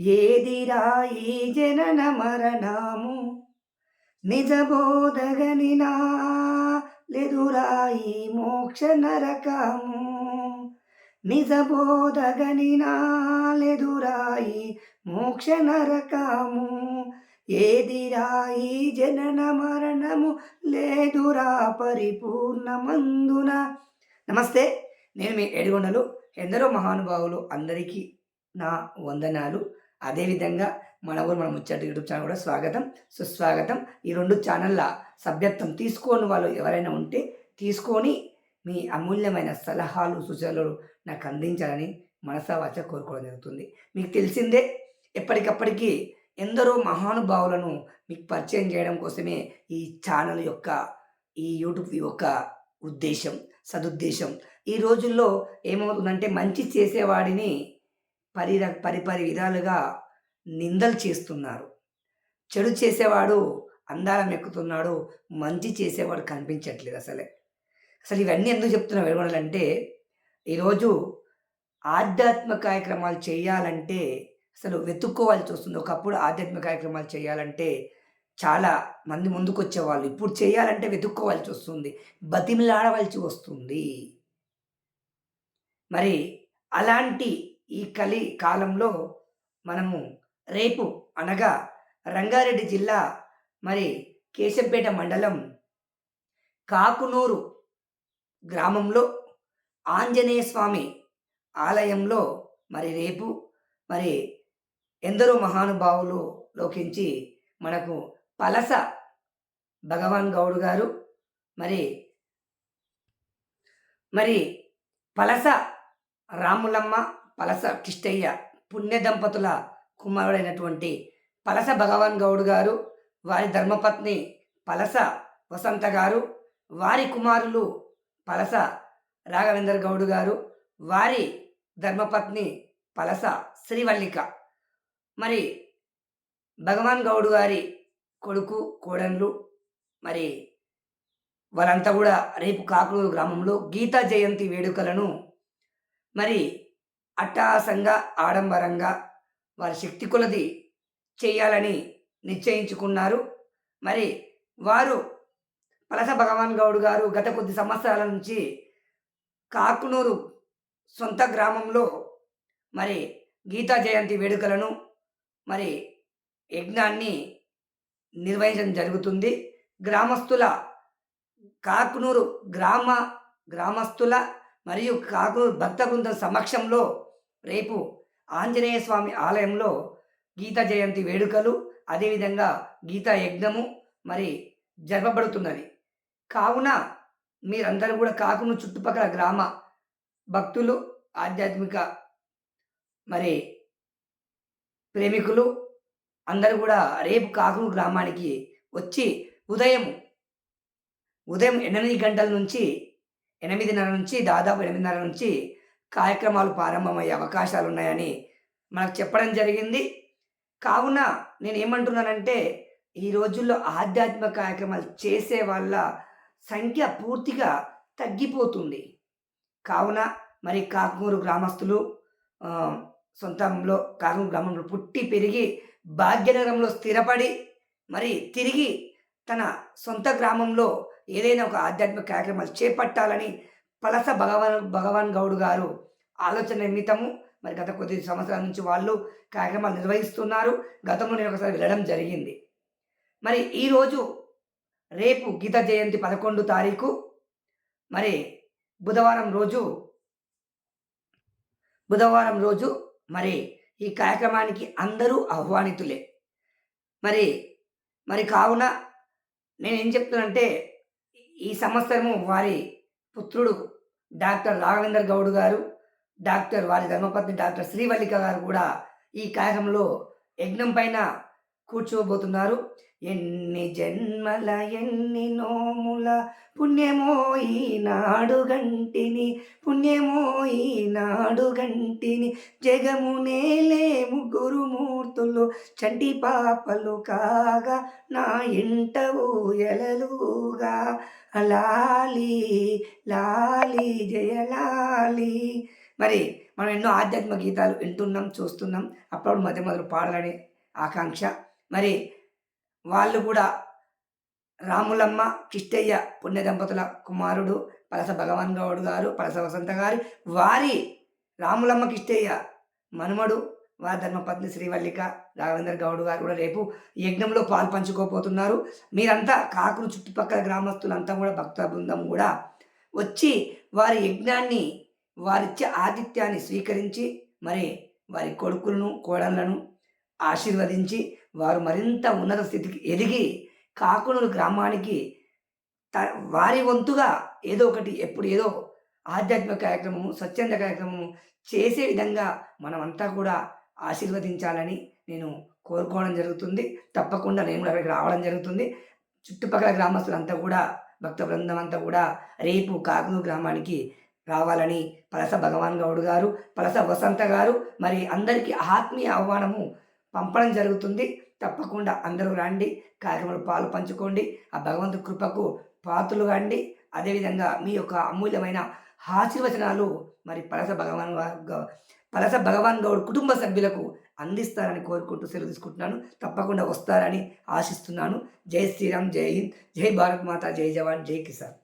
ఏదిరా ఈ జనన మరణము? నిజబోధగనినా లెదురాయి మోక్ష నరకము? నిజబోధగనినా లెదురాయి మోక్ష నరకము? ఏదిరాయి జనన మరణము? లేదురా పరిపూర్ణమందున? నమస్తే నేను మీ ఏడుగొండలు ఎందరో మహానుభావులు అందరికీ నా వందనాలు. అదేవిధంగా మన ఊరు మన ముచ్చట యూట్యూబ్ ఛానల్ కూడా స్వాగతం సుస్వాగతం. ఈ రెండు ఛానళ్ళ సభ్యత్వం తీసుకోని వాళ్ళు ఎవరైనా ఉంటే తీసుకొని మీ అమూల్యమైన సలహాలు సూచనలు నాకు అందించాలని మనసావాచ కోరుకోవడం జరుగుతుంది. మీకు తెలిసిందే ఎప్పటికప్పటికీ ఎందరో మహానుభావులను మీకు పరిచయం చేయడం కోసమే ఈ ఛానల్ యొక్క ఈ యూట్యూబ్ యొక్క ఉద్దేశం సదుద్దేశం. ఈ రోజుల్లో ఏమవుతుందంటే మంచి చేసేవాడిని పరి పరిపరి విధాలుగా నిందలు చేస్తున్నారు. చెడు చేసేవాడు అందాలం ఎక్కుతున్నాడు మంచి చేసేవాడు కనిపించట్లేదు అసలే. అసలు ఇవన్నీ ఎందుకు చెప్తున్నా వెలువడాలంటే ఈరోజు ఆధ్యాత్మ కార్యక్రమాలు చేయాలంటే అసలు వెతుక్కోవాల్సి వస్తుంది. ఒకప్పుడు ఆధ్యాత్మిక కార్యక్రమాలు చేయాలంటే చాలా మంది ముందుకు వచ్చేవాళ్ళు ఇప్పుడు చేయాలంటే వెతుక్కోవాల్సి వస్తుంది. బతిమిలాడవలసి వస్తుంది. మరి అలాంటి ఈ కలి కాలంలో మనము రేపు అనగా రంగారెడ్డి జిల్లా మరి కేశంపేట మండలం కాకునూరు గ్రామంలో ఆంజనేయ స్వామి ఆలయంలో మరి రేపు మరి ఎందరో మహానుభావులు లోకించి మనకు పలస భగవాన్ గౌడ్ గారు మరి మరి పలస రాములమ్మ పలస కిష్టయ్య పుణ్య దంపతుల కుమారుడైనటువంటి పలస భగవాన్ గౌడ్ గారు వారి ధర్మపత్ని పలస వసంత గారు వారి కుమారులు పలస రాఘవేందర్ గౌడ్ గారు వారి ధర్మపత్ని పలస శ్రీవల్లిక. మరి భగవాన్ గౌడ్ గారి కొడుకు కోడన్లు మరి వాళ్ళంతా కూడా రేపు కాకులూరు గ్రామంలో గీతా జయంతి వేడుకలను మరి అట్టహాసంగా ఆడంబరంగా వారి శక్తి కొలది చేయాలని నిశ్చయించుకున్నారు. మరి వారు పలస భగవాన్ గౌడ్ గారు గత కొద్ది సంవత్సరాల నుంచి కాకునూరు సొంత గ్రామంలో మరి గీతా జయంతి వేడుకలను మరి యజ్ఞాన్ని నిర్వహించడం జరుగుతుంది. గ్రామస్తుల కాకునూరు గ్రామ గ్రామస్తుల మరియు కాకు భక్త బృందం సమక్షంలో రేపు ఆంజనేయ స్వామి ఆలయంలో గీత జయంతి వేడుకలు అదేవిధంగా గీతా యజ్ఞము మరి జరపబడుతున్నది. కావున మీరందరూ కూడా కాకును చుట్టుపక్కల గ్రామ భక్తులు ఆధ్యాత్మిక మరి ప్రేమికులు అందరూ కూడా రేపు కాకును గ్రామానికి వచ్చి ఉదయం ఉదయం ఎనిమిది గంటల నుంచి ఎనిమిదిన్నర నుంచి దాదాపు ఎనిమిదిన్నర నుంచి కార్యక్రమాలు ప్రారంభమయ్యే అవకాశాలు ఉన్నాయని మనకు చెప్పడం జరిగింది. కావున నేను ఏమంటున్నానంటే ఈ రోజుల్లో ఆధ్యాత్మిక కార్యక్రమాలు చేసే వాళ్ళ సంఖ్య పూర్తిగా తగ్గిపోతుంది. కావున మరి కాకుమూరు గ్రామస్తులు సొంతంలో కాకుమూరు గ్రామంలో పుట్టి పెరిగి భాగ్యనగరంలో స్థిరపడి మరి తిరిగి తన సొంత గ్రామంలో ఏదైనా ఒక ఆధ్యాత్మిక కార్యక్రమాలు చేపట్టాలని పలస భగవాన్ భగవాన్ గౌడ్ గారు ఆలోచన నిమిత్తము మరి గత కొద్ది సంవత్సరాల నుంచి వాళ్ళు కార్యక్రమాలు నిర్వహిస్తున్నారు. గతంలో నేను ఒకసారి వెళ్ళడం జరిగింది. మరి ఈరోజు రేపు గీత జయంతి పదకొండు తారీఖు. మరి బుధవారం రోజు బుధవారం రోజు మరి ఈ కార్యక్రమానికి అందరూ ఆహ్వానితులే. మరి మరి కావున నేను ఏం చెప్తున్నానంటే ఈ సంవత్సరము వారి పుత్రుడు డాక్టర్ రాఘవేందర్ గౌడ్ గారు డాక్టర్ వారి ధర్మపత్ని డాక్టర్ శ్రీవల్లిక గారు కూడా ఈ కార్యక్రమంలో యజ్ఞం పైన కూర్చోబోతున్నారు. ఎన్ని జన్మల ఎన్ని నోముల పుణ్యమో ఈనాడు గంటిని పుణ్యమో ఈనాడు గంటిని జగమునేలే ముగ్గురు మూర్తులు చంటి పాపలు కాగా నా ఇంట ఊయలలుగా. లాలి లాలి జయలాలి మరి మనం ఎన్నో ఆధ్యాత్మిక గీతాలు వింటున్నాం చూస్తున్నాం. అప్పుడప్పుడు మధ్య మొదలు పాడాలనే ఆకాంక్ష. మరి వాళ్ళు కూడా రాములమ్మ కిష్టయ్య పుణ్య దంపతుల కుమారుడు పలస భగవాన్ గౌడ్ గారు పలస వసంత గారు వారి రాములమ్మ కిష్టయ్య మనుమడు వారి ధర్మపత్ని శ్రీవల్లిక రాఘవేంద్ర గౌడ్ గారు కూడా రేపు యజ్ఞంలో పాలు పంచుకోపోతున్నారు మీరంతా కాకులు చుట్టుపక్కల గ్రామస్తులంతా కూడా భక్త బృందం కూడా వచ్చి వారి యజ్ఞాన్ని వారిచ్చే ఆతిథ్యాన్ని స్వీకరించి మరి వారి కొడుకులను కోడళ్ళను ఆశీర్వదించి వారు మరింత ఉన్నత స్థితికి ఎదిగి కాకునూరు గ్రామానికి త వారి వంతుగా ఏదో ఒకటి ఎప్పుడు ఏదో ఆధ్యాత్మిక కార్యక్రమము స్వచ్ఛంద కార్యక్రమము చేసే విధంగా మనమంతా కూడా ఆశీర్వదించాలని నేను కోరుకోవడం జరుగుతుంది. తప్పకుండా నేను కూడా అక్కడికి రావడం జరుగుతుంది. చుట్టుపక్కల గ్రామస్తులంతా కూడా భక్త బృందం అంతా కూడా రేపు కాకునూరు గ్రామానికి రావాలని పలస భగవాన్ గౌడ్ గారు పలస వసంత గారు మరి అందరికీ ఆత్మీయ ఆహ్వానము పంపడం జరుగుతుంది. తప్పకుండా అందరూ రండి కార్యక్రమంలో పాలు పంచుకోండి ఆ భగవంతు కృపకు పాత్రలు కండి. అదేవిధంగా మీ యొక్క అమూల్యమైన ఆశీర్వచనాలు మరి పలస భగవాన్ పలస భగవాన్ గౌడ్ కుటుంబ సభ్యులకు అందిస్తారని కోరుకుంటూ సెలవు తీసుకుంటున్నాను. తప్పకుండా వస్తారని ఆశిస్తున్నాను. జై శ్రీరామ్ జై హింద్ జై భారత్ మాత జై జవాన్ జై కిసాన్.